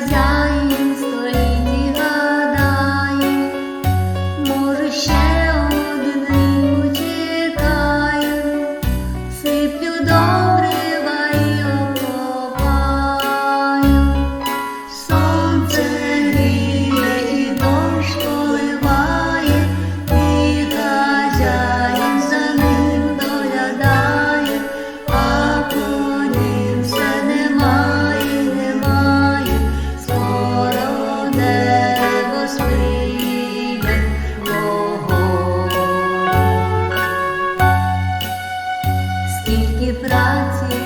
хазяїн столітні гадаю, може, ще один чекаю. праці.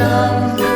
come.